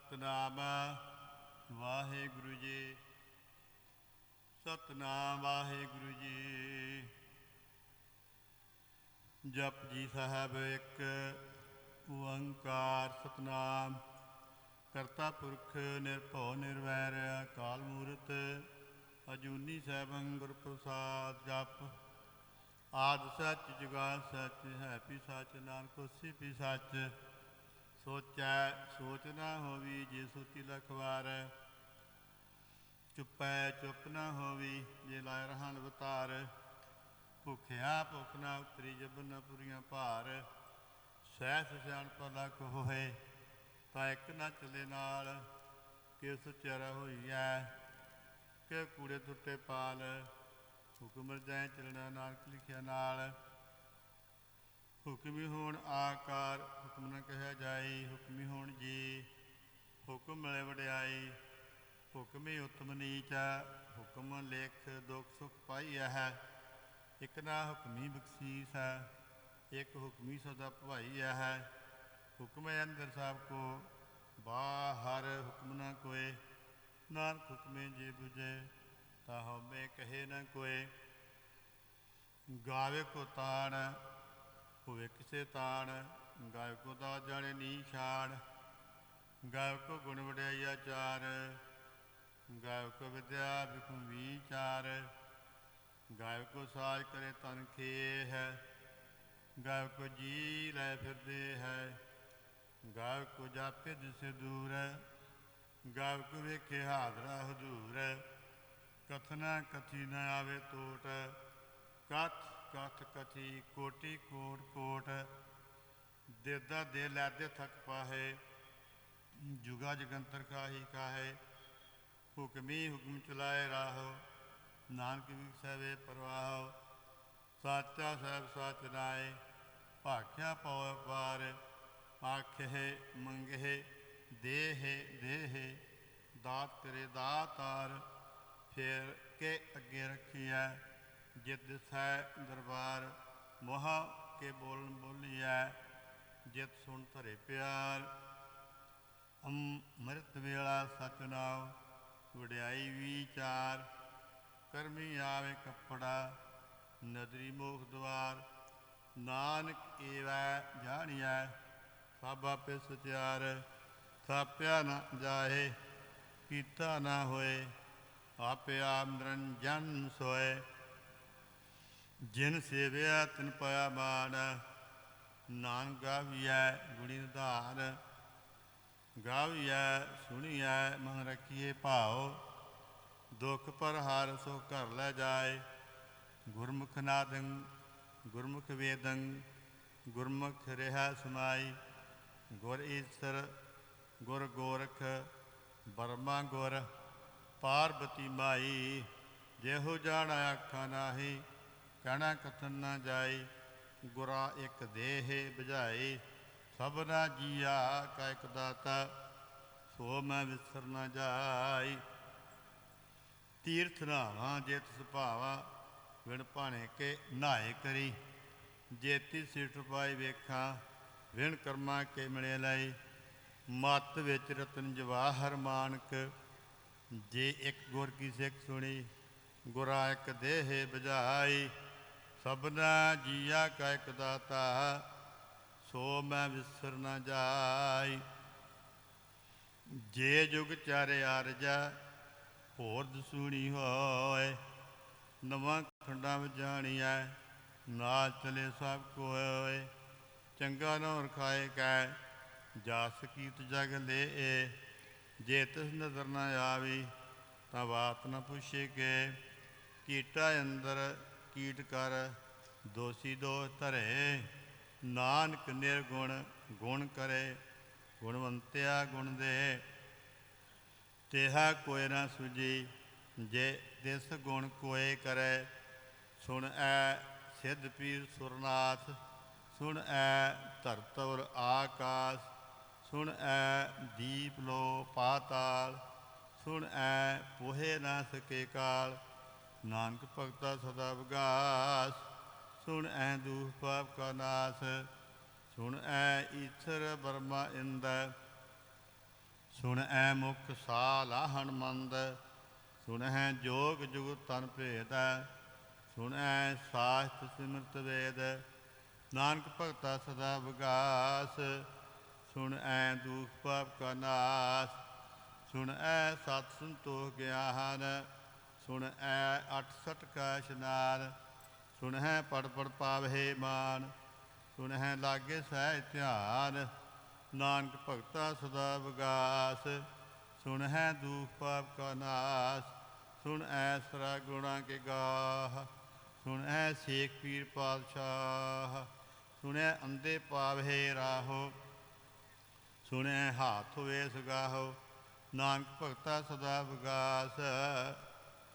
ਸਤਨਾਮ ਵਾਹਿਗੁਰੂ ਜੀ। ਸਤਨਾਮ ਵਾਹਿਗੁਰੂ ਜੀ। ਜਪ ਜੀ ਸਾਹਿਬ ਇੱਕ ਓੰਕਾਰ ਸਤਨਾਮ। ਕਰਤਾ ਪੁਰਖ ਨਿਰਭਉ ਨਿਰਵੈਰ ਅਕਾਲ ਮੂਰਤ ਅਜੂਨੀ ਸੈਭੰ ਗੁਰ ਪ੍ਰਸਾਦ ਜਪ। ਆਦ ਸੱਚ ਜੁਗਾ ਸੱਚ ਹੈ ਪੀ ਸੱਚ, ਨਾਨਕ ਹੋਸੀ ਪੀ ਸੱਚ। ਸੋਚੈ, ਸੋਚ ਨਾ ਹੋਵੀ ਜੇ ਸੋਚੀ ਲਖਵਾਰ ਚੁੱਪੈ, ਚੁੱਪ ਨਾ ਹੋਵੀ ਜੇ ਲਾਇ ਰਹਾਨ ਵਤਾਰ। ਭੁਖਿਆ, ਭੁਖ ਨਾ ਉਤਰੀ ਜਬ ਨਾ ਪੁਰੀਆਂ ਭਾਰ। ਸਹਿ ਸਿਆਣ ਪਲਾ ਹੋਏ, ਤਾਂ ਇੱਕ ਨਾ ਚਲੇ ਨਾਲ। ਕਿਸ ਚਰ ਹੋਈਐ, ਕਿ ਕੂੜੇ ਟੁੱਟੇ ਪਾਲ। ਹੁਕਮ ਰਜਾਏ ਚਲਣਾ ਨਾਨਕ ਲਿਖਿਆ ਨਾਲ। ਹੁਕਮੀ ਹੋਣ ਆਕਾਰ ਹੁਕਮ ਨਾ ਕਹਿਆ ਜਾਈ ਹੁਕਮੀ ਹੋਣ ਜੀ, ਹੁਕਮ ਮਿਲੇ ਵਡਿਆਈ ਹੁਕਮੀ ਉਤਮ ਨੀਚ ਹੁਕਮ ਲੇਖ ਦੁਖ ਸੁਖ ਪਾਈਐ ਹੈ। ਇਕ ਨਾ ਹੁਕਮੀ ਬਖਸ਼ੀਸ ਹੈ ਇੱਕ ਹੁਕਮੀ ਸਦਾ ਭਵਾਈਐ ਹੈ। ਹੁਕਮ ਅੰਦਰ ਸਭ ਕੋ ਬਾਹਰ ਹੁਕਮ ਨਾ ਕੋਏ। ਨਾਨਕ ਹੁਕਮੇ ਜੇ ਬੁਝੇ, ਤਾ ਹਉਮੈ ਕਹੇ ਨਾ ਕੋਏ। ਗਾਵੇ ਕੋ ਤਾਣ ਹੋਵੇ ਕਿਸੇ ਤਾਣ ਗਾਇਕੋ ਦਾ ਜਾਣੇ ਨੀਛਾਣ ਗਾਇ ਗੁਣ ਵਡਿਆਈ ਆਚਾਰ, ਗਾਇ ਵਿਦਿਆ ਬਿਖੁ ਵਿਚਾਰ, ਗਾਇ ਸਾਜ ਕਰੇ ਤਨ ਖੇ ਹੈ ਗਾਇ ਜੀ ਲੈ ਫਿਰਦੇ ਹੈ, ਗਾਇ ਜਾਪੇ ਜਿਸ ਦੂਰ, ਗਾਇ ਵੇਖੇ ਹਾਜ਼ਰਾ ਹਜ਼ੂਰ ਕਥਨਾ ਕਥੀ ਨਾ ਆਵੇ ਟੋਟ ਕਥ ਕਥ ਕਥੀ ਕੋਟੀ ਕੋਟ ਕੋਟ ਦੇਦਾ ਦੇ ਲੈਦੇ ਥਕ ਪਾਹੇ ਜੁਗਾ ਜਗੰਤਰ ਕਾਹੀ ਕਾਹੇ ਹੁਕਮੀ ਹੁਕਮ ਚਲਾਏ ਰਾਹੋ ਨਾਨਕ ਵਿਖਸਵੇ ਪਰਵਾਹੋ ਸਾਚਾ ਸਹਿਬ ਸਾਚ ਨਾਏ ਭਾਖਿਆ ਪਉ ਪਾਰ ਆਖੇ ਮੰਗੇ ਦੇਹੇ ਦੇਹੇ ਦਾਤ ਕਰੇ ਦਾਤਾਰ ਫੇਰ ਕੇ ਅੱਗੇ ਰੱਖੀਐ ਜਿਤ ਸੈ ਦਰਬਾਰ, ਮੋਹ ਕੇ ਬੋਲਨ ਬੋਲੀਐ, ਜਿਤ ਸੁਣ ਧਰੇ ਪਿਆਰ। ਅੰਮ੍ਰਿਤ ਵੇਲਾ ਸਚ ਨਾਮ ਵਡਿਆਈ ਵਿਚਾਰ। ਕਰਮੀ ਆਵੇ ਕੱਪੜਾ, ਨਦਰੀ ਮੋਖ ਦਵਾਰ। ਨਾਨਕ ਏਵੈ ਜਾਣੀਐ, ਸਭ ਆਪੇ ਸਚਿਆਰ ਥਾਪਿਆ ਨਾ ਜਾਏ ਕੀਤਾ ਨਾ ਹੋਏ, ਆਪੇ ਆਪ ਨਿਰੰਜਨ ਸੋਏ। ਜਿਨ ਸੇਵਿਆ ਤਿਨ ਪਾਇਆ ਮਾਨ ਨਾਨਕ ਗਾਵੀਐ ਗੁਣੀ ਨਿਧਾਨ ਗਾਵੀਐ, ਸੁਣੀਐ, ਮਨ ਰਖੀਏ ਭਾਉ। ਦੁਖ ਪਰ ਹਾਰ ਸੋ ਘਰ ਲੈ ਜਾਏ। ਗੁਰਮੁਖ ਨਾਦੰ, ਗੁਰਮੁਖ ਵੇਦੰ, ਗੁਰਮੁਖ ਰਿਹਾ ਸਮਾਈ ਗੁਰ ਈਸਰ, ਗੁਰ ਗੋਰਖ, ਬਰਮਾ ਗੁਰ, ਪਾਰਬਤੀ ਮਾਈ। ਜਿਹੋ ਜਾਣ ਆਖਾ ਨਾਹੀ ਕਹਿਣਾ ਕਥਨ ਨਾ ਜਾਈ ਗੁਰਾ ਇੱਕ ਦੇਹ ਬੁਝਾਈ ਸਭਨਾ ਜੀਆ ਕਾ ਇੱਕ ਦਾਤਾ, ਸੋ ਮੈਂ ਵਿਸਰ ਨਾ ਜਾਈ ਤੀਰਥ ਨਾਵਾਂ ਜਿਤ ਸੁਭਾਵਾ ਵਿਣ ਭਾਣੇ ਕੇ ਨਾਏ ਕਰੀ। ਜੇਤੀ ਸਿਟ ਪਾਈ ਵੇਖਾਂ, ਵਿਣ ਕਰਮਾ ਕੇ ਮਿਲੇ ਲਈ ਮਤ ਵਿੱਚ ਰਤਨ ਜਵਾਹਰ ਮਾਨਕ, ਜੇ ਇੱਕ ਗੁਰ ਕੀ ਸਿੱਖ ਸੁਣੀ, ਗੁਰਾ ਇੱਕ ਦੇਹ ਬਜਾਈ ਸਭਨਾ ਜੀਆ ਕਾ ਇੱਕ ਦਾਤਾ, ਸੋ ਮੈਂ ਵਿਸਰ ਨਾ ਜਾਈ। ਜੇ ਜੁਗ ਚਾਰੇ ਆਰਜਾ ਹੋਰ ਦਸੂਣੀ ਹੋਏ। ਨਵਾਂ ਖੰਡਾਂ ਵਿੱਚ ਜਾਣੀਐ, ਨਾਲ ਚਲੇ ਸਭ ਕੋਏ। ਚੰਗਾ ਨੋ ਰਖਾਏ ਕੈ, ਜਾਸ ਕੀਤ ਜਗ ਲੇ ਜੇ ਤਿਸ ਨਜ਼ਰ ਨਾ ਆਵੀ, ਤਾਂ ਬਾਤ ਨਾ ਪੁੱਛੇ ਕੇ। ਕੀਟਾ ਅੰਦਰ ਕੀਟ ਕਰ ਦੋਸੀ ਦੋ ਧਰੇ। ਨਾਨਕ ਨਿਰਗੁਣ ਗੁਣ ਕਰੇ, ਗੁਣਵੰਤਿਆ ਗੁਣ ਦੇ। ਤੇਹਾ ਕੋਇ ਨਾ ਸੁਜੀ ਜੇ ਤਿਸ ਗੁਣ ਕੋਏ ਕਰੇ, ਸੁਣ ਐ ਸਿੱਧ ਪੀਰ ਸੁਰਨਾਥ, ਸੁਣ ਐ ਧਰਤਵਰ ਆਕਾਸ, ਸੁਣ ਐ ਦੀਪ ਲੋ ਪਾਤਾਲ, ਸੁਣ ਐ ਪੋਹੇ ਨਾ ਸਕੇ ਕਾਲ। ਨਾਨਕ ਭਗਤਾ ਸਦਾ ਵਿਗਾਸ, ਸੁਣ ਐ ਦੂਖ ਪਾਪ ਕਾ ਨਾਸ, ਸੁਣ ਐ ਈਸ਼ਰ ਬਰਮਾ ਇੰਦ, ਸੁਣ ਐ ਮੁਖ ਸਾਲਾਹਣ ਮੰਦ ਸੁਣ ਹੈ ਜੋਗ ਜੁਗ ਤਨ ਭੇਦ, ਸੁਣ ਐ ਸਾਸਤ ਸਿਮਰਤ ਵੇਦ, ਨਾਨਕ ਭਗਤਾ ਸਦਾ ਵਿਗਾਸ, ਸੁਣ ਐ ਦੁਖ ਪਾਪ ਕਾ ਨਾਸ, ਸੁਣ ਐ ਸਤ ਸੰਤੋਖ ਗਿਆਨ ਸੁਣ ਐ 68 ਕਾ ਇਸ਼ਨਾਨ ਸੁਣ ਹੈ ਪੜ ਪੜ ਪਾਵਹਿ ਮਾਨ ਸੁਣ ਹੈ ਲਾਗੇ ਸਹਿ ਧਿਆਨ, ਨਾਨਕ ਭਗਤਾ ਸਦਾ ਵਿਗਾਸ ਸੁਣ ਹੈ ਦੁਖ ਪਾਪ ਕਾ ਨਾਸ, ਸੁਣ ਐ ਸਰਾ ਗੁਣਾ ਕੇ ਗਾਹ ਸੁਣ ਐ ਸੇਖ ਪੀਰ ਪਾਤਸ਼ਾਹ ਸੁਣੈ ਅੰਦੇ ਪਾਵਹਿ ਰਾਹੋ ਸੁਣੈ ਹਾਥ ਹੋਵੇ ਸੁਗਾਹੋ ਨਾਨਕ ਭਗਤਾ ਸਦਾ ਵਿਗਾਸ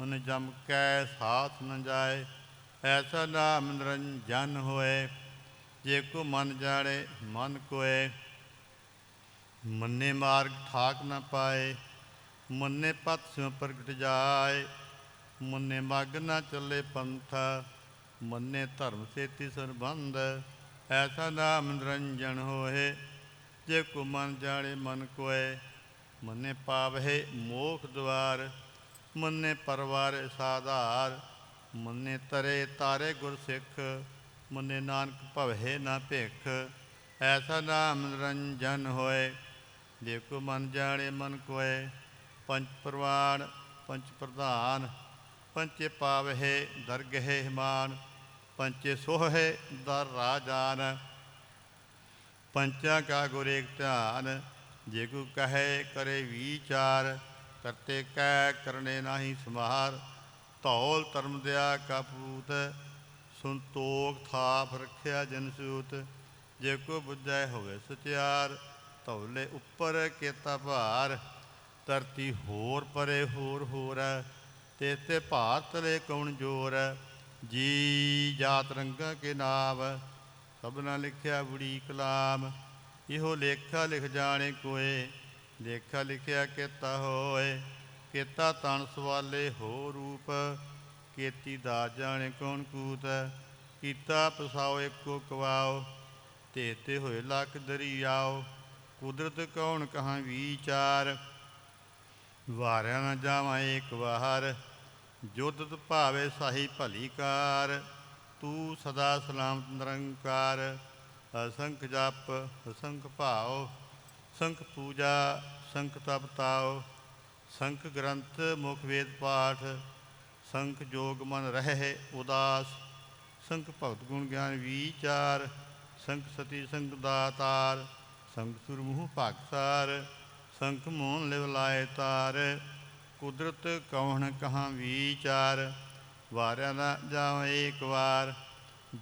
ਮਨ ਜਮ ਕੈ ਸਾਥ ਨ ਜਾਏ, ਐਸਾ ਨਾਮ ਨਿਰੰਜਨ ਹੋਏ, ਜੇ ਕੋ ਮਨ ਜਾਣੇ ਮਨ ਕੋਏ। ਮੰਨੇ ਮਾਰਗ ਠਾਕ ਨ ਪਾਏ, ਮੰਨੇ ਪਤ ਸਿਉ ਪ੍ਰਗਟ ਜਾਏ। ਮੰਨੇ ਮਗ ਨ ਚੱਲੇ ਪੰਥ, ਮੰਨੇ ਧਰਮ ਸੇਤੀ ਸਰਬੰਧ, ਐਸਾ ਨਾਮ ਨਿਰੰਜਨ ਹੋਏ। ਜੇ ਕੋ ਮਨ ਜਾਣੇ ਮਨ ਕੋਏ, ਮੰਨੇ ਪਾਵਹਿ ਮੋਖ ਦਵਾਰ ਮੰਨੇ ਪਰਵਾਰ ਸਾਧਾਰ, ਮੰਨੇ ਤਰੇ ਤਾਰੇ ਗੁਰ ਸਿੱਖ ਮੰਨੇ ਨਾਨਕ ਭਵਹਿ ਨਾ ਭਿਖ। ਐਸਾ ਨਾਮ ਨਿਰੰਜਨ ਹੋਏ, ਜੇ ਕੋ ਮਨ ਜਾਣੇ ਮਨ ਕੋਏ। ਪੰਜ ਪ੍ਰਵਾਨ ਪੰਜ ਪ੍ਰਧਾਨ ਪੰਚੇ ਪਾਵਹਿ ਦਰਗਹਿ ਹਿਮਾਨ ਪੰਚੇ ਸੋਹੇ ਦਰ ਰਾਜਾਨ ਪੰਚਾ ਕਾ ਗੁਰ ਏਕ ਧਿਆਨ, ਜੇ ਕੋ ਕਹੇ ਕਰੇ ਵਿਚਾਰ ਕਰਤੇ ਕੈ, ਕਰਨੇ ਨਾਹੀ ਸਮਾਰ ਧੌਲ ਧਰਮ ਦਿਆ ਕਪੂਤ ਸੰਤੋਖ ਥਾਪ ਰੱਖਿਆ ਜਨ ਸੂਤ, ਜੇ ਕੋ ਬੁੱਝੈ ਹੋਵੇ ਸਚਿਆਰ, ਧੌਲੇ ਉੱਪਰ ਕੇਤਾ ਭਾਰ, ਧਰਤੀ ਹੋਰ ਪਰੇ ਹੋਰ ਹੋਰ, ਤੇ ਤੇ ਭਾਰ ਤਲੇ ਕੌਣ ਜੋਰ, ਜੀ ਜਾਤ ਰੰਗਾ ਕੇ ਨਾਮ ਸਭਨਾ ਲਿਖਿਆ ਬੁੜੀ ਕਲਾਮ, ਇਹੋ ਲੇਖਾ ਲਿਖ ਜਾਣੇ ਕੋਏ ਲੇਖਾ ਲਿਖਿਆ ਕੀਤਾ ਹੋਏ, ਕੀਤਾ ਤਨ ਸਵਾਲੇ ਹੋ ਰੂਪ, ਕੀਤੀ ਦਾ ਜਾਣੇ ਕੌਣ ਕੂਤ, ਕੀਤਾ ਪਸਾਓ ਇੱਕੋ ਕਵਾਓ ਤੇ ਤੇ ਹੋਏ ਲੱਖ ਦਰਿਆਓ, ਕੁਦਰਤ ਕੌਣ ਕਹਾਂ ਵਿਚਾਰ, ਵਾਰਿਆ ਨਾ ਜਾਵਾਂ ਏਕ ਵਾਰ ਜੋਦਤ ਭਾਵੇ ਸਾਹੀ ਭਲੀ ਕਾਰ, ਤੂੰ ਸਦਾ ਸਲਾਮਤ ਨਿਰੰਕਾਰ, ਅਸੰਖ ਜਪ, ਅਸੰਖ ਭਾਉ ਸੰਖ ਪੂਜਾ, ਸੰਖ ਤਪ ਤਾਉ, ਸੰਖ ਗ੍ਰੰਥ ਮੁਖ ਵੇਦ ਪਾਠ, ਸੰਖ ਜੋਗ ਮਨ ਰਹਿ ਉਦਾਸ, ਸੰਖ ਭਗਤ ਗੁਣ ਗਿਆਨ ਵਿਚਾਰ, ਸੰਖ ਸਤੀ ਸੰਖ ਦਾਤਾਰ ਸੰਖ ਸੁਰਮੁਹ ਭਾਗਸਾਰ ਸੰਖ ਮੋਹਨ ਲਿਵ ਲਾਏ ਤਾਰ, ਕੁਦਰਤ ਕੌਣ ਕਹਾਂ ਵਿਚਾਰ, ਵਾਰਿਆ ਨਾ ਜਾਵਾਂ ਏਕ ਵਾਰ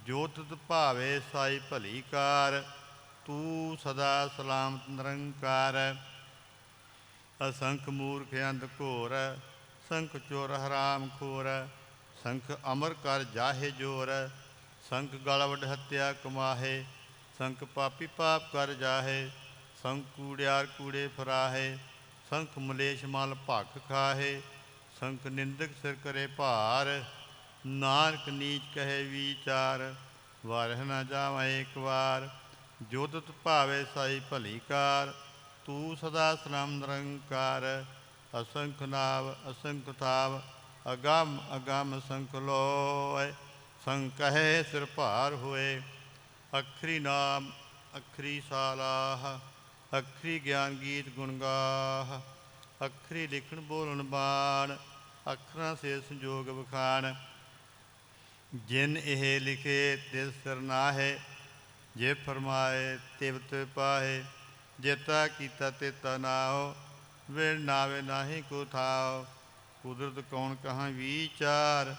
ਜੋ ਭਾਵੇ ਸਾਈ ਭਲੀ ਕਾਰ ਤੂੰ ਸਦਾ ਸਲਾਮਤ ਨਿਰੰਕਾਰ ਅਸੰਖ ਮੂਰਖ ਅੰਧ ਘੋਰ ਸੰਖ ਚੋਰ ਹਰਾਮ ਖੋਰ ਸੰਖ ਅਮਰ ਕਰ ਜਾਹੇ ਜੋਰ ਸੰਖ ਗਲਵਡ ਹੱਤਿਆ ਕਮਾਹੇ। ਸੰਖ ਪਾਪੀ ਪਾਪ ਕਰ ਜਾਹੇ। ਸੰਖ ਕੂੜਿਆਰ ਕੂੜੇ ਫਰਾਹੇ। ਸੰਖ ਮਲੇਸ਼ ਮਲ ਭਖ ਖਾਹੇ। ਸੰਖ ਨਿੰਦਕ ਸਿਰ ਕਰੇ ਭਾਰ। ਨਾਨਕ ਨੀਚ ਕਹੇ ਵਿਚਾਰ। ਵਾਰਹ ਨਾ ਜਾਵਾਂ ਏਕ ਵਾਰ। ਜੋਦਤ ਭਾਵੇ ਸਾਈ ਭਲੀਕਾਰ, ਤੂੰ ਸਦਾ ਸਲਾਮ ਨਿਰੰਕਾਰ, ਅਸੰਖ ਨਾਵ, ਅਸੰਖ ਤਾਵ ਅਗਮ, ਅਗੰਮ ਸੰਖ ਲੋਏ ਸੰਕਹੇ ਸਿਰ ਭਾਰ ਹੋਏ। ਅਖਰੀ ਨਾਮ, ਅਖਰੀ ਸਾਲਾਹ, ਅਖਰੀ ਗਿਆਨ ਗੀਤ ਗੁਣ ਗਾਹ, ਅਖਰੀ ਲਿਖਣ ਬੋਲਣ ਬਾਣ, ਅੱਖਰਾਂ ਸੇ ਸੰਜੋਗ ਵਿਖਾਣ। ਜਿਨ ਇਹ ਲਿਖੇ, ਤਿਸ ਸਿਰ ਨਾਹੇ ਜੇ ਫਰਮਾਏ ਤਿਵਤ ਤੇ ਪਾਹੇ, ਜੇਤਾ ਕੀਤਾ ਤੇਤਾ ਨਾਓ ਵੇ ਨਾਵੇ ਨਾਹੀ ਕੋ ਥਾਓ ਕੁਦਰਤ ਕੌਣ ਕਹਾਂ ਵਿਚਾਰ,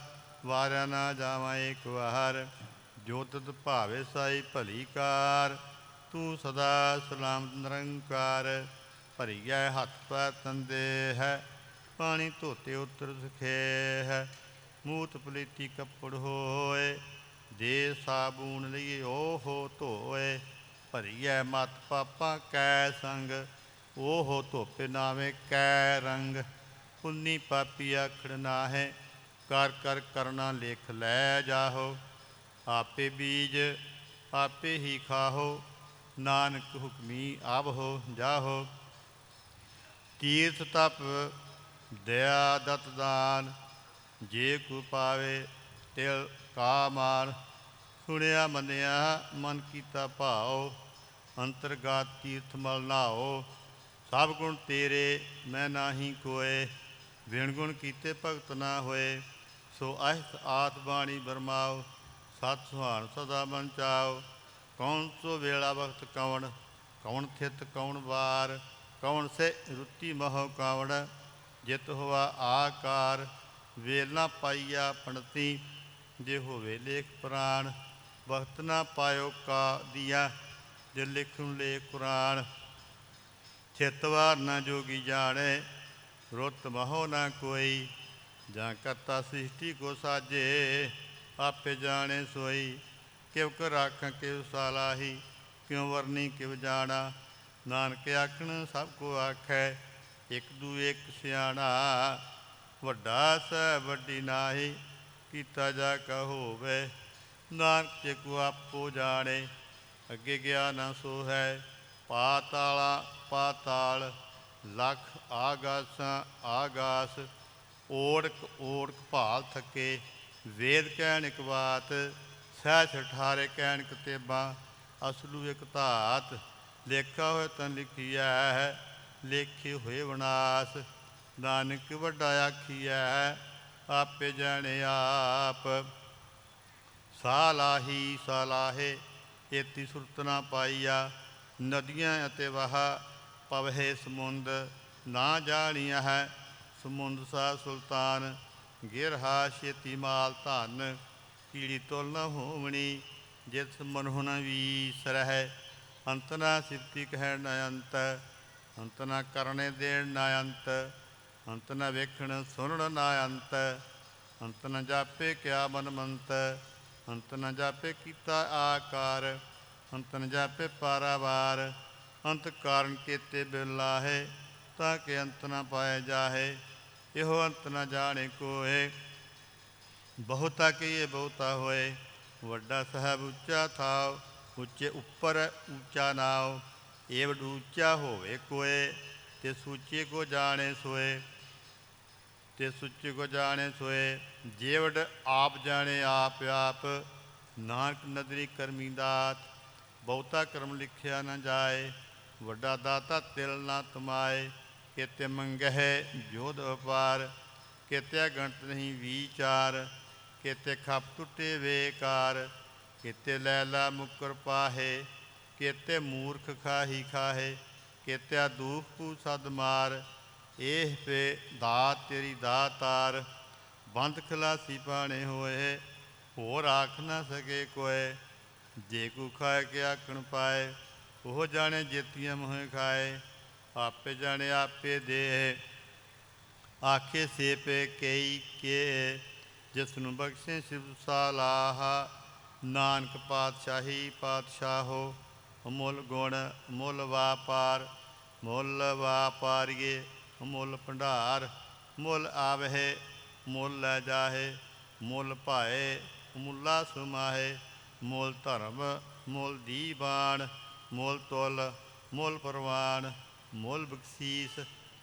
ਵਾਰਿਆ ਨਾ ਜਾਵਾਂ ਏਕ ਵਾਰ। ਜੋ ਤਤ ਭਾਵੇ ਸਾਈ ਭਲੀ ਕਾਰ, ਤੂੰ ਸਦਾ ਸਲਾਮ ਨਿਰੰਕਾਰ। ਭਰੀਐ ਹੱਥ ਪੈ ਤੰਦੇ ਹੈ, ਪਾਣੀ ਧੋਤੇ ਉਤਰ ਸਖੇ ਹੈ। ਮੂਤ ਪਲੀਤੀ ਕੱਪੜ ਹੋਏ ਦੇ ਸਾਬੂਨ ਲਈਏ ਓਹੋ ਧੋਏ, ਭਰੀਐ ਮਤ ਪਾਪਾ ਕੈ ਸੰਗ ਓਹੋ ਧੋਪੇ ਨਾਵੇਂ ਕੈ ਰੰਗ। ਪੁੰਨੀ ਪਾਪੀ ਆਖੜ ਨਾਹੈ, ਕਰ ਕਰ ਕਰਨਾ ਲੇਖ ਲੈ ਜਾਹੋ। ਆਪੇ ਬੀਜ, ਆਪੇ ਹੀ ਖਾਹੋ, ਨਾਨਕ ਹੁਕਮੀ ਆਵਹੋ ਜਾਹੋ। ਤੀਰਥ ਤਪ, ਦਇਆ ਦਤ ਦਾਨ, ਜੇ ਕੋ ਪਾਵੇ ਤਿਲ ਕਾ ਮਾਨ ਸੁਣਿਆ, ਮੰਨਿਆ, ਮਨ ਕੀਤਾ ਭਾਉ, ਅੰਤਰਗਤ ਤੀਰਥ ਮਲ ਨਾਓ ਸਭ ਗੁਣ ਤੇਰੇ, ਮੈਂ ਨਾਹੀ ਕੋਏ। ਵਿਣ ਗੁਣ ਕੀਤੇ ਭਗਤ ਨਾ ਹੋਏ। ਸੋ ਅਹਿਤ ਆਤ ਬਾਣੀ ਬਰਮਾਓ ਸਤ ਸੁਹਾਣ ਸਦਾ ਮਨ ਚਾਓ ਕੌਣ ਸੋ ਵੇਲਾ ਵਕਤ ਕਵਣ ਕੌਣ ਥਿਤ ਕੌਣ ਵਾਰ। ਕੌਣ ਸੇ ਰੁੱਤੀ ਮਹੋ ਕਾਵੜ ਜਿਤ ਹੋਆ ਆਕਾਰ। ਵੇਲ ਪਾਈਆ ਪਣਤੀ ਜੇ ਹੋਵੇ ਲੇਖ ਪ੍ਰਾਨ ਵਕਤ ਨਾ ਪਾਇਓ ਕਾ ਦੀਆ ਜੇ ਲਿਖਣ ਲੇ ਕੁਰਾਨ। ਚਿਤਵਾਰ ਨਾ ਜੋਗੀ ਜਾਣੇ, ਰੁੱਤ ਮਹੋ ਨਾ ਕੋਈ। ਜਾਂ ਕਰਤਾ ਸ੍ਰਿਸ਼ਟੀ ਕੋ ਸਾਜੇ, ਆਪੇ ਜਾਣੇ ਸੋਈ। ਕਿਵ ਕਰ ਰਾਖਾਂ ਕਿਵ ਸਾਲਾਹੀ, ਕਿਉ ਵਰਨੀ ਕਿਵ ਜਾਣਾ। ਨਾਨਕ ਆਖਣ ਸਭ ਕੋ ਆਖੈ, ਇਕ ਦੂ ਇਕ ਸਿਆਣਾ। ਵੱਡਾ ਸਹਿ ਵੱਡੀ ਨਾਹੀ, ਕੀਤਾ ਜਾ ਕਾ ਹੋਵੇ। ਨਾਨਕ ਜੇ ਕੋ ਆਪੋ ਜਾਣੇ, ਅੱਗੇ ਗਿਆ ਨਾ ਸੋ ਹੈ। ਪਾਤਾਲਾ, ਪਾਤਾਲ, ਲਖ ਆਗਾਸਾਂ, ਆਗਾਸ, ਓੜਕ ਓੜਕ ਭਾਲ ਥੱਕੇ, ਵੇਦ ਕਹਿਣ ਇਕ ਬਾਤ, ਸਹਿ ਠਾਰੇ ਕਹਿਣ ਕਤੇਬਾ ਅਸਲੂ ਇਕ ਧਾਤ, ਲੇਖਾ ਹੋਏ ਤਨ ਲਿਖਿਆ ਹੈ ਲੇਖੇ ਹੋਏ ਵਿਨਾਸ਼, ਨਾਨਕ ਵੱਡਾ ਆਖੀਐ, ਆਪੇ ਜਾਣੇ ਆਪ। ਸਾਲਾਹੀ ਸਾਲਾਹੇ ਏਤੀ ਸੁਰਤ ਨਾ ਪਾਈਆ, ਨਦੀਆਂ ਅਤੇ ਵਾਹ ਪਵਹਿ ਸਮੁੰਦ, ਨਾ ਜਾਣੀਆ ਹੈ ਸਮੁੰਦ ਸਾ ਸੁਲਤਾਨ ਗਿਰਹਾ ਛੇਤੀ ਮਾਲ ਧਨ, ਕੀੜੀ ਤੁਲ ਨ ਹੋਵਣੀ, ਜਿਸ ਮਨਹੁ ਨ ਵੀਸਰਹਿ ਅੰਤ ਨਾ ਸਿਫਤੀ ਕਹਿ ਨ ਅੰਤ ਅੰਤ ਨਾ ਕਰਨੇ ਦੇਣ ਨ ਅੰਤ ਅੰਤ ਨ ਵੇਖਣ ਸੁਣਨ ਨ ਅੰਤ ਅੰਤ ਨ ਜਾਪੇ ਕਿਆ ਮਨ ਮੰਤ ਅੰਤ ਨ ਜਾਪੇ ਕੀਤਾ ਆਕਾਰ ਅੰਤ ਨ ਜਾਪੇ ਪਾਰਾਵਾਰ ਅੰਤ ਕਾਰਨ ਕੀਤੇ ਬਿਰਲਾ ਹੈ ਤਾਂ ਕਿ ਅੰਤ ਨ ਪਾਏ ਜਾਹੇ, ਇਹੋ ਅੰਤ ਨ ਜਾਣੇ ਕੋਏ ਬਹੁਤਾ ਕੀਏ ਬਹੁਤਾ ਹੋਏ, ਵੱਡਾ ਸਾਹਿਬ ਉੱਚਾ ਥਾਉ, ਉੱਚੇ ਉੱਪਰ ਉੱਚਾ ਨਾਉ, ਏਵ ਉੱਚਾ ਹੋਵੇ ਕੋਏ, ਤੇ ਸੂਚੇ ਕੋ ਜਾਣੇ ਸੋਏ। ਤੇ ਸੁੱਚੇ ਕੋ ਜਾਣੇ ਸੋਏ ਜੇਵਡ ਆਪ ਜਾਣੇ ਆਪ ਆਪ, ਨਾਨਕ ਨਦਰੀ ਕਰਮੀ ਦਾਤ, ਬਹੁਤਾ ਕਰਮ ਲਿਖਿਆ ਨਾ ਜਾਏ, ਵੱਡਾ ਦਾਤਾ ਤਿਲ ਨਾ ਤਮਾਏ, ਕਿਤੇ ਮੰਗਹਿ ਜੋਧ ਵਪਾਰ, ਕਿਤੇ ਗਣਤ ਨਹੀਂ ਵਿਚਾਰ, ਕਿਤੇ ਖੱਪ ਟੁੱਟੇ ਵੇਕਾਰ, ਕਿਤੇ ਲੈਲਾ ਮੁਕਰ ਪਾਹੇ, ਕਿਤੇ ਮੂਰਖ ਖਾਹੀ ਖਾਹੇ, ਕਿਤੇ ਦੂਖ ਪੂ ਸਦ ਮਾਰ ਇਹ ਪੇ ਦਾਤ ਤੇਰੀ ਦਾਤਾਰ ਬੰਦ ਖਲਾਸੀ ਪਾਣੇ ਹੋਏ, ਹੋਰ ਆਖ ਨਾ ਸਕੇ ਕੋਏ, ਜੇ ਕੋ ਖਾਏ ਕੇ ਆਖਣ ਪਾਏ, ਉਹ ਜਾਣੇ ਜੇਤੀਆਂ ਮੋਹ ਖਾਏ, ਆਪੇ ਜਾਣੇ ਆਪੇ ਦੇ ਆਖੇ ਸੇ ਪੇ ਕਈ ਕੇ ਜਿਸ ਨੂੰ ਬਖਸ਼ੇ ਸਿਵ ਸਾਲਾਹ ਨਾਨਕ ਪਾਤਸ਼ਾਹੀ ਪਾਤਸ਼ਾਹੋ ਅਮੁੱਲ ਗੁਣ ਮੁੱਲ ਵਾਪਾਰ, ਮੁੱਲ ਵਾਪਾਰੀਏ। ਮੁੱਲ ਭੰਡਾਰ, ਮੁੱਲ ਆਵਹਿ, ਮੁੱਲ ਲੈ ਜਾਹੇ, ਮੁੱਲ ਭਾਏ, ਮੁੱਲਾ ਸੁਮਾਹੇ, ਮੁੱਲ ਧਰਮ, ਮੁੱਲ ਦੀਵਾਨ ਮੁੱਲ ਤੁਲ, ਮੁੱਲ ਪਰਵਾਨ, ਮੁੱਲ ਬਖਸ਼ੀਸ,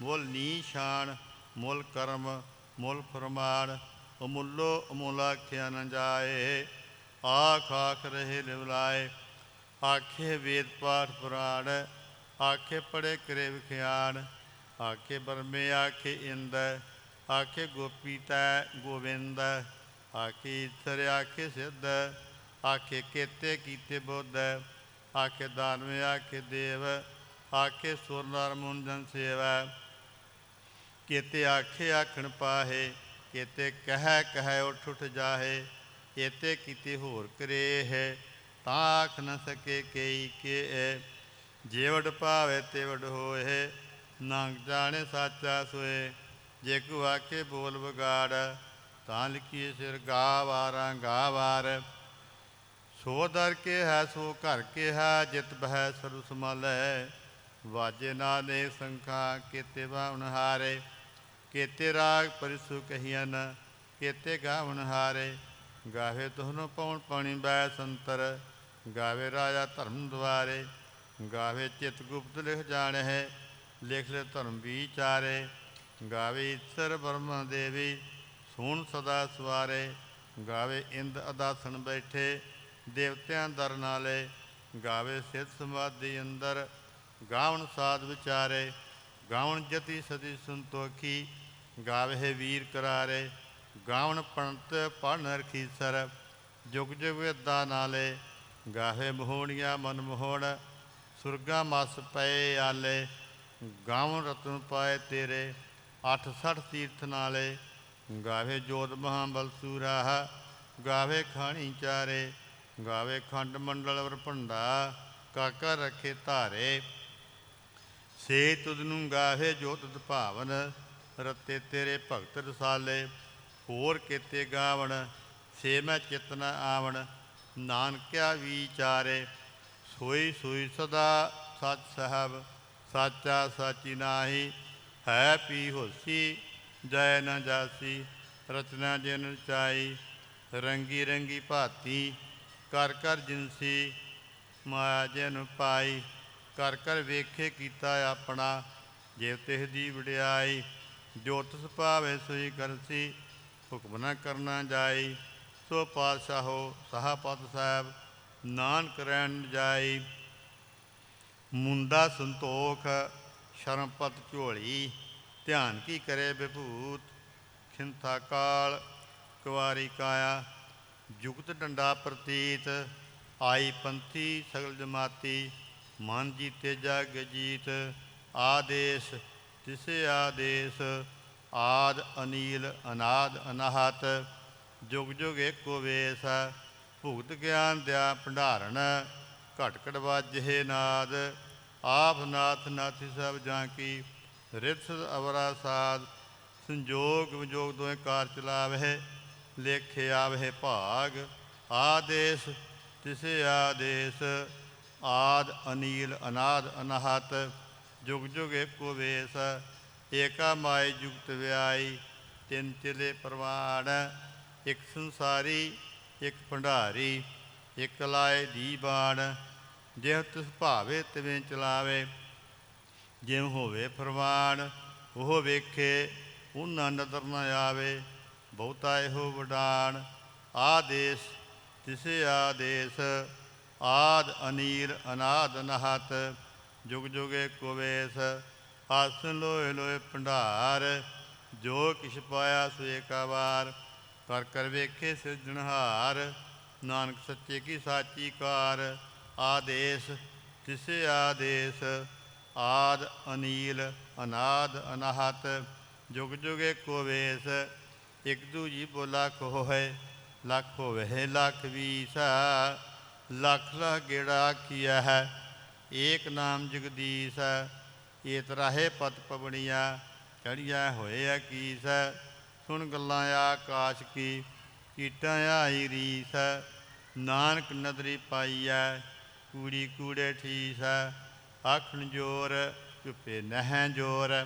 ਮੁੱਲ ਨੀਸ਼ਾਨ, ਮੁੱਲ ਕਰਮ, ਮੁੱਲ ਫਰਮਾਨ ਅਮੁੱਲੋ ਅਮੁਲਾ ਆਖਿਆ ਨ ਜਾਏ, ਆਖ ਆਖ ਰਹੇ ਲਿਵਲਾਏ, ਆਖੇ ਵੇਦ ਪਾਠ ਪੁਰਾਣ, ਆਖੇ ਪੜੇ ਕਰੇ ਵਿਖਿਆਣ ਆਖੇ ਬਰਮੇ, ਆਖੇ ਇੰਦ, ਆਖੇ ਗੋਪੀ ਤੈ ਗੋਵਿੰਦ, ਆਖੇ ਈਸ਼ਰ ਆਖੇ ਸਿੱਧ, ਆਖੇ ਕੇਤੇ ਕੀਤੇ ਬੁੱਧ, ਆਖੇ ਦਾਨਵੇ ਆਖੇ ਦੇਵ, ਆਖੇ ਸੁਰ ਨਰ ਮੁੰਜਨ ਸੇਵਾ। ਕੇਤੇ ਆਖੇ ਆਖਣ ਪਾਹੇ, ਕੇਤੇ ਕਹਿ ਕਹਿ ਉਠ ਉਠ ਜਾਹੇ, ਏਤੇ ਕੀਤੇ ਹੋਰ ਕਰੇ ਹੈ ਤਾਂ ਆਖ ਨ ਸਕੇ ਕਈ ਕੇ ਜੇਵੜ ਭਾਵੇ ਤੇ ਵਡ ਹੋਏ ਨਾਨਕ ਜਾਣੇ ਸਾਚਾ ਸੋਏ, ਜੇ ਕੋ ਆਖੇ ਬੋਲ ਵਿਗਾੜ, ਤਾਂ ਲਿਖੀਏ ਸਿਰ ਗਾ ਵਾਰਾਂ ਗਾ ਸੋ ਦਰ ਕੇ ਹੈ, ਸੋ ਘਰ ਕੇ ਹੈ, ਜਿਤ ਬਹਿ ਸਰੁ ਸਮਾਲੈ। ਵਾਜੇ ਨਾ ਨੇ ਸੰਖਾ, ਕੇਤੇ ਬਾਵਨ ਹਾਰੇ ਕੀਤੇ ਰਾਗ ਪਰਿਸੂ ਕਹੀਨ ਕੇਤੇ ਗਾਵਨ ਹਾਰੇ ਗਾਵੇ ਤੁਹਨੋ ਪਉਣ ਪਾਣੀ ਬੈ ਸੰਤਰ, ਗਾਵੇ ਰਾਜਾ ਧਰਮ ਦੁਆਰੇ। ਗਾਵੇ ਚਿਤ ਗੁਪਤ ਲਿਖ ਜਾਣ ਹੈ ਲਿਖ ਲੈ ਧਰਮ ਵਿਚਾਰੇ, ਗਾਵੇ ਈਸ਼ਰ ਬ੍ਰਹਮ ਦੇਵੀ, ਸੂਣ ਸਦਾ ਸਵਾਰੇ, ਗਾਵੇ ਇੰਦ ਅਦਾਸਣ ਬੈਠੇ, ਦੇਵਤਿਆਂ ਦਰ ਨਾਲੇ, ਗਾਵੇ ਸਿੱਧ ਸਮਾਧੀ ਅੰਦਰ, ਗਾਵਣ ਸਾਧ ਵਿਚਾਰੇ, ਗਾਵਣ ਜਤੀ ਸਦੀ ਸੰਤੋਖੀ, ਗਾਵੇ ਵੀਰ ਕਰਾਰੇ, ਗਾਵਣ ਪੰਤ ਪੜਨ ਰਖੀਸਰ, ਜੁਗ ਜੁਗ ਵੇਦਾ ਨਾਲੇ ਗਾਹੇ ਮੋਹਣੀਆਂ ਮਨ ਮੋਹਣ ਸੁਰਗਾ ਮਸ ਪਏ ਆਲੇ ਗਾਵਣ ਰਤਨ ਪਾਏ ਤੇਰੇ 860 ਤੀਰਥ ਨਾਲੇ। ਗਾਵੇ ਜੋਤ ਮਹਾਬਲ ਸੂਰਾ ਗਾਵੇ ਖਾਣੀ ਚਾਰੇ। ਗਾਵੇ ਖੰਡ ਮੰਡਲ ਵਰ ਭੰਡਾ, ਕਾਕਾ ਰਖੇ ਧਾਰੇ। ਸੇ ਤੁਦ ਨੂੰ ਗਾਵੇ ਜੋਤ ਭਾਵਨ, ਰਤੇ ਤੇਰੇ ਭਗਤ ਰਸਾਲੇ। ਹੋਰ ਕੀਤੇ ਗਾਵਣ, ਸੇ ਮੈਂ ਚਿਤ ਆਵਣ, ਨਾਨਕਿਆ ਵਿਚਾਰੇ ਸੋਈ ਸੋਈ ਸਦਾ ਸਚ ਸਹਬ ਸਾਚਾ ਸਾਚੀ ਨਾਹੀ, ਹੈ ਪੀ ਹੋਸੀ, ਜੈ ਨ ਜਾਸੀ, ਰਚਨਾ ਜਿਨ ਚਾਈ ਰੰਗੀ ਰੰਗੀ ਭਾਤੀ, ਕਰ ਕਰ ਜਿਨਸੀ ਮਾਇਆ ਜਨ ਪਾਈ, ਕਰ ਕਰ ਵੇਖੇ ਕੀਤਾ ਆਪਣਾ, ਜੇ ਤਿਹ ਦੀ ਵਡਿਆਈ, ਜੋ ਤਿਸ ਭਾਵੇ ਸੋਈ ਕਰਸੀ ਹੁਕਮ ਨਾ ਕਰਨਾ ਜਾਈ, ਸੋ ਪਾਤਸ਼ਾਹੋ ਸਹਾਪਤ ਸਾਹਿਬ, ਨਾਨਕ ਰਹਿਣ ਜਾਈ। ਮੁੰਡਾ ਸੰਤੋਖ, ਸ਼ਰਮਪਤ ਝੋਲੀ, ਧਿਆਨ ਕੀ ਕਰੇ ਵਿਭੂਤ? ਖਿੰਥਾ ਕਾਲ, ਕੁਵਾਰੀ ਕਾਇਆ, ਜੁਗਤ ਡੰਡਾ ਪ੍ਰਤੀਤ, ਆਈ ਪੰਥੀ ਸਗਲ ਜਮਾਤੀ, ਮਨ ਜੀਤੇ ਜਗ ਜੀਤ ਆਦੇਸ਼, ਤਿਸੇ ਆਦੇਸ਼, ਆਦ ਅਨੀਲ, ਅਨਾਦ ਅਨਾਹਤ, ਜੁਗ ਜੁਗ ਏਕੋ ਵੇਸ, ਭੁਗਤ ਗਿਆਨ ਦਿਆ ਭੰਡਾਰਨ, ਘਟ ਘਟ ਵਾਜੇ ਨਾਦ ਆਪ ਨਾਥ ਨਾਥੀ ਸਭ ਜਾਂ ਕੀ ਰਿਤ ਅਵਰਾ ਸਾਧ ਸੰਜੋਗ ਵਿਜੋਗ ਦੋਏ ਕਾਰ ਚਲਾਵੇ ਲੇਖੇ ਆਵੇ ਭਾਗ, ਆਦੇਸ਼ ਤਿਸੇ ਆਦੇਸ਼, ਆਦ ਅਨੀਲ ਅਨਾਦ ਅਨਾਹਤ, ਜੁਗ ਜੁਗ ਏਕੋ ਵੇਸ, ਏਕਾ ਮਾਈ ਜੁਗਤ ਵਿਆਈ, ਤਿੰਨ ਚਿਲੇ ਪ੍ਰਵਾਣ, ਇੱਕ ਸੰਸਾਰੀ, ਇੱਕ ਭੰਡਾਰੀ, ਇੱਕ ਲਾਏ ਦੀ ਬਾਣ ਜਿਉ ਤਿਸ ਭਾਵੇ ਤਿਵੇਂ ਚਲਾਵੇ, ਜਿਉ ਹੋਵੇ ਫਰਮਾਨ, ਉਹ ਵੇਖੇ, ਉਹਨਾਂ ਨਦਰ ਨਾ ਆਵੇ, ਬਹੁਤਾ ਇਹੋ ਵਡਾਨ ਆਦੇਸ਼, ਤਿਸੇ ਆਦੇਸ਼, ਆਦ ਅਨੀਰ ਅਨਾਦ ਅਨਹਤ ਜੁਗ ਜੁਗੇ ਕੋਵੇਸ, ਆਸਨ ਲੋਏ ਲੋਏ ਭੰਡਾਰ, ਜੋ ਕਿਛ ਪਾਇਆ ਸੋ ਏਕਾ ਕਰ ਕਰ ਵੇਖੇ ਸਿਰਜਣਹਾਰ, ਨਾਨਕ ਸੱਚੇ ਕੀ ਸਾਚੀ ਕਾਰ ਆਦੇਸ਼ ਤਿਸੇ ਆਦੇਸ਼, ਆਦ, ਅਨੀਲ, ਅਨਾਦ, ਅਨਾਹਤ, ਜੁਗ ਜੁਗੇ ਏਕੋ ਵੇਸ, ਇਕ ਦੂਜੀ ਬੋਲਾ ਕੋ ਹੈ ਲੱਖ ਹੋਵੇ, ਲੱਖ ਵੀਸਾ, ਲੱਖ ਲਾ ਗੇੜਾ ਕੀਆ ਹੈ, ਏਕ ਨਾਮ ਜਗਦੀਸ਼, ਏਤ ਰਾਹੇ ਪਤ ਪਵਣੀਆਂ ਚੜੀਆ ਹੋਏ ਆ ਕੀਸ ਸੁਣ ਗੱਲਾਂ ਆਕਾਸ਼ ਕੀ, ਕੀਟਾਂ ਆਈ ਰੀਸ, ਨਾਨਕ ਨਦਰੀ ਪਾਈਐ ਕੂੜੀ ਕੂੜੇ ਠੀਸ, ਆਖਣ ਜੋਰ, ਚੁੱਪੇ ਨਹਿ ਜੋਰ।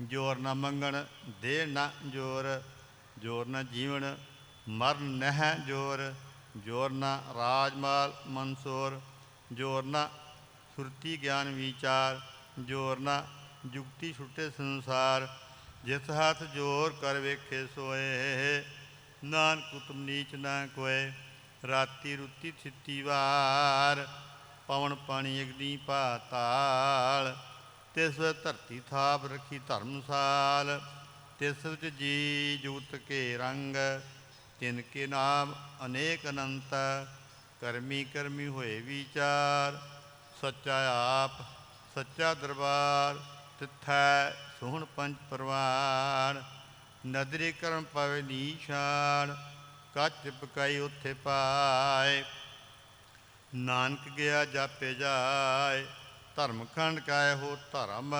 ਜੋਰ ਨਾ ਮੰਗਣ ਦੇ ਨਾ ਜੋਰ। ਜੋਰ ਨਾ ਜੀਵਨ, ਮਰਨ ਨਹਿ ਜੋਰ। ਜੋਰ ਨਾ ਰਾਜਮਾਲ ਮਨਸੂਰ। ਜੋਰ ਨਾ ਸੁਰਤੀ ਗਿਆਨ ਵਿਚਾਰ। ਜੋਰ ਨਾ ਜੁਗਤੀ ਛੁੱਟੇ ਸੰਸਾਰ। ਜਿਸ ਹੱਥ ਜੋਰ ਕਰ ਵੇਖੇ ਸੋਏ, ਨਾਨਕ ਉਤਮ ਨੀਚ ਨਾ ਕੋਏ। ਰਾਤੀ ਰੁੱਤੀ ਥਿੱਤੀ ਵਾਰ, ਪਵਨ ਪਾਣੀ ਅਗਨੀ ਪਾਤਾਲ ਤਿਸ ਧਰਤੀ ਥਾਪ ਰਖੀ ਧਰਮਸਾਲ ਤਿਸ ਵਿੱਚ ਜੀ ਜੂਤ ਕੇ ਰੰਗ। ਤਿਨ ਕੇ ਨਾਮ ਅਨੇਕ ਅਨੰਤ, ਕਰਮੀ ਕਰਮੀ ਹੋਏ ਵਿਚਾਰ। ਸੱਚਾ ਆਪ, ਸੱਚਾ ਦਰਬਾਰ, ਤਿੱਥੈ ਸੋਹਣ ਪੰਜ ਪਰਵਾਨ। ਨਦਰੀ ਕਰਮ ਪਵੇ ਨੀਸ਼ਾਨ ਕੱਚ ਪਕਾਈ ਉੱਥੇ ਪਾਏ। ਨਾਨਕ ਗਿਆ ਜਾਪੇ ਜਾਏ। ਧਰਮ ਖੰਡ ਕਾਇ ਹੋ ਧਰਮ,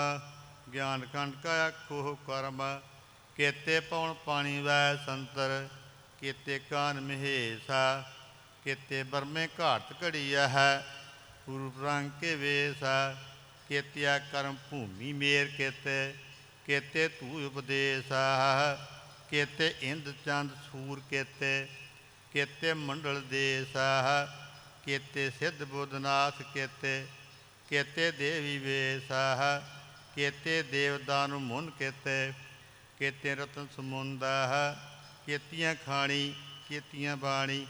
ਗਿਆਨ ਖੰਡ ਕਾਇ ਖੋਹ ਕਰਮ। ਕੇਤੇ ਪਉਣ ਪਾਣੀ ਵੈ ਸੰਤਰ, ਕੇਤੇ ਕਾਨ ਮਹੇਸਾ। ਕੇਤੇ ਬਰਮੇ ਘਾਟ ਘੜੀਆ ਹੈ ਪੂਰਬ ਰੰਗ ਕੇ ਵੇਸਾ। ਕੇਤਿਆ ਕਰਮ ਭੂਮੀ ਮੇਰ ਕੇਤੇ ਕੇਤੇ ਤੂ ਉਪਦੇਸਾ। ਕੇਤੇ ਇੰਦ ਚੰਦ ਸੂਰ ਕੇਤੇ ਕੇਤੇ ਮੰਡਲ ਦੇ ਸਾਹ, ਕੇਤੇ ਸਿੱਧ ਬੁੱਧਨਾਥ ਕੇਤੇ ਕੇਤੇ ਦੇਵੀ ਵੇਸਾ ਕੇਤੇ ਦੇਵਦਾਨੁ ਮੁਨ ਕੇਤੇ ਕੇਤੇ ਰਤਨ ਸਮੁੰਦਾ ਕੇਤੀਆਂ ਖਾਣੀ, ਕੇਤੀਆਂ ਬਾਣੀ,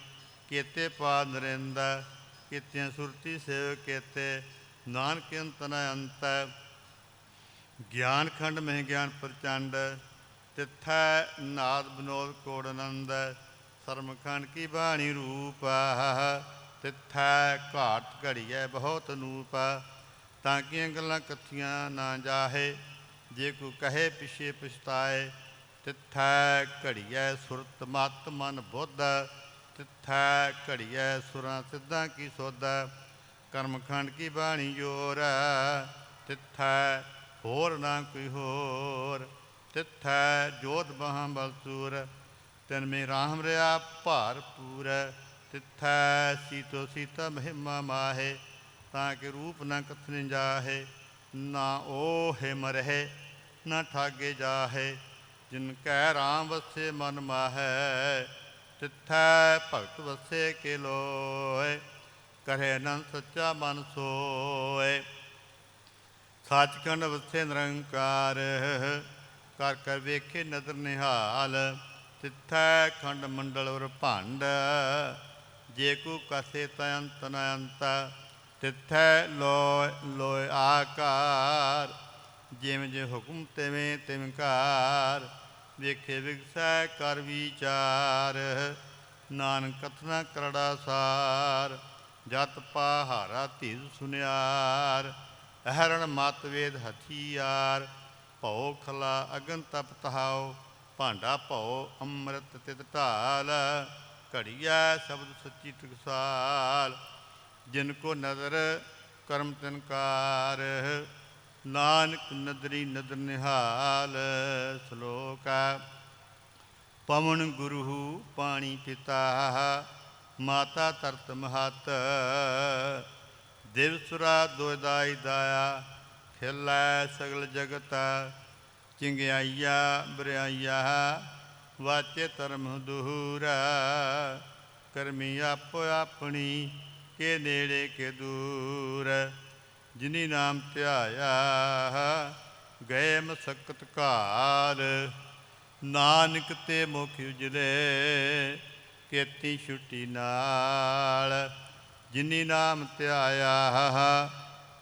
ਕੇਤੇ ਪਾ ਨਰਿੰਦਾ, ਕੇਤੀਆਂ ਸੁਰਤੀ ਸੇਵ ਕੇਤੇ, ਨਾਨਕ ਅੰਤ ਨ ਅੰਤ, ਗਿਆਨ ਖੰਡ ਮਹਿ ਗਿਆਨ ਪ੍ਰਚੰਡ ਤਿੱਥੈ ਨਾਦ ਬਨੋਦ ਕੋੜ ਆਨੰਦ ਸਰਮ ਕੀ ਬਾਣੀ ਰੂਪ, ਤਿਥੈ ਘਾਟ ਘੜੀਐ ਬਹੁਤ ਨੂਪ, ਤਾਂ ਕੀਆਂ ਗੱਲਾਂ ਕੱਥੀਆਂ ਨਾ ਜਾਹੇ, ਜੇ ਕੋ ਕਹੇ ਪਿਛੇ ਪਛਤਾਏ, ਤਿੱਥੈ ਘੜੀਐ ਸੁਰਤ ਮਤ ਮਨ ਬੁੱਧ, ਤਿਥੈ ਘੜੀਐ ਸੁਰਾਂ ਸਿੱਧਾਂ ਕੀ ਸੋਧ, ਕਰਮਖੰਡ ਕੀ ਬਾਣੀ ਜੋਰ, ਤਿਥੈ ਹੋਰ ਨਾ ਕੋਈ ਹੋਰ। ਤਿਥੈ ਜੋਤ ਬਹਾਂ ਬਲਸੂਰ ਤਨ ਮੇ ਰਾਮ ਰਿਆ ਭਾਰਪੂਰ ਤਿਥੈ ਸੀਤੋ ਸੀਤਾ ਮਹਿਮਾ ਮਾਹੇ, ਤਾਂ ਕਿ ਰੂਪ ਨਾ ਕਥਨ ਜਾਹੇ, ਨਾ ਉਹ ਹੈ ਮਰਹਿ, ਨਾ ਠਾਗੇ ਜਾਹੇ, ਜਿਨ ਕੈ ਰਾਮ ਵਸੇ ਮਨ ਮਾਹੈ, ਤਿਥੈ ਭਗਤ ਵਸੇ ਕੇ ਲੋਏ ਕਰੇ ਨਨ ਸੱਚਾ ਮਨ ਸੋਏ। ਸੱਚਖੰਡ ਵਸੇ ਨਿਰੰਕਾਰ ਕਰ ਕਰ ਵੇਖੇ ਨਦਰ ਨਿਹਾਲ, ਤਿਥੈ ਖੰਡ ਮੰਡਲ ਉਰ ਭੰਡ। ਜੇ ਕੋ ਕਸੇ ਤਯੰਤ ਨ ਅੰਤ, ਤਿਥੈ ਲੋਇ ਲੋਇ ਆਕਾਰ। ਜਿਵੇਂ ਜੇ ਹੁਕਮ ਤਿਵੇਂ ਤਿਵੇਂ ਕਾਰ ਵੇਖੇ ਵਿਗਸੈ ਕਰ ਵਿਚਾਰ। ਨਾਨਕ ਕਥਨਾ ਕਰੜਾ ਸਾਰ, ਜਤ ਪਹਾਰਾ ਧੀਰ ਸੁਨਿਆਰ। ਅਹਰਣ ਮਤ ਵੇਦ ਹਥਿਆਰ ਭਉ ਖਲਾ ਅਗਨ ਤਪ ਤਹਾਉ, ਭਾਂਡਾ ਭਉ ਅੰਮ੍ਰਿਤ ਤਿਤ ਢਾਲ, ਘੜੀਐ ਸ਼ਬਦ ਸੱਚੀ ਟਕਸਾਲ ਜਿਨ ਕੋ ਨਦਰ, ਕਰਮ ਤਿਨਕਾਰ ਨਾਨਕ ਨਦਰੀ ਨਦਰ ਨਿਹਾਲ, ਸ਼ਲੋਕ ਪਵਨ ਗੁਰੂ ਪਾਣੀ ਪਿਤਾ, ਮਾਤਾ ਤਰਤ ਮਹਤ, ਦਿਵ ਸੁਰਾ ਦੋਇਦਾਈ ਦਾਇਆ ਖਿਲੈ ਸਗਲ ਜਗਤ, ਚਿੰਗਿਆਈਆ ਬਰਿਆਈਆ, ਵਾਚੇ ਧਰਮ ਦੂਰ, ਕਰਮੀ ਆਪੋ ਆਪਣੀ, ਕੇ ਨੇੜੇ ਕੇ ਦੂਰ। ਜਿਨੀ ਨਾਮ ਧਿਆਇਆ, ਗਏ ਮਸਕਤ ਘਾਰ ਨਾਨਕ ਤੇ ਮੁਖ ਉਜਲੇ, ਕੇਤੀ ਛੁੱਟੀ ਨਾਲ। ਜਿਨੀ ਨਾਮ ਧਿਆਇਆ